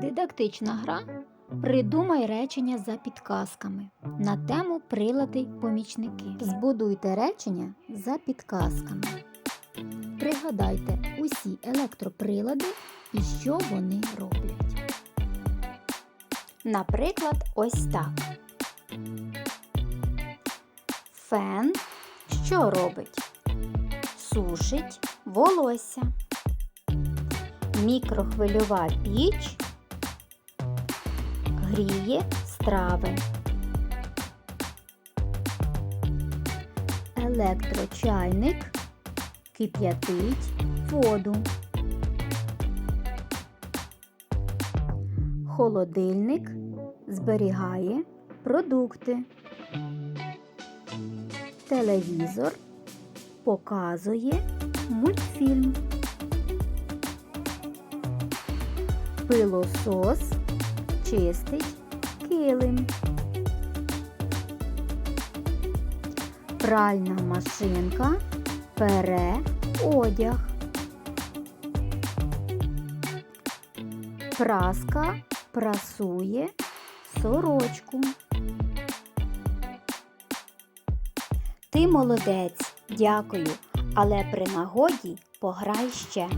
Дидактична гра Придумай речення за підказками на тему прилади помічники. Збудуйте речення за підказками. Пригадайте усі електроприлади і що вони роблять. Наприклад, ось так. Фен що робить? Сушить волосся. Мікрохвильова піч гріє страви. Електрочайник кип'ятить воду. Холодильник зберігає продукти. Телевізор показує мультфільм. Пилосос чистить килим. Пральна машинка пере одяг. Праска прасує сорочку. Ти молодець, дякую, але при нагоді пограй ще.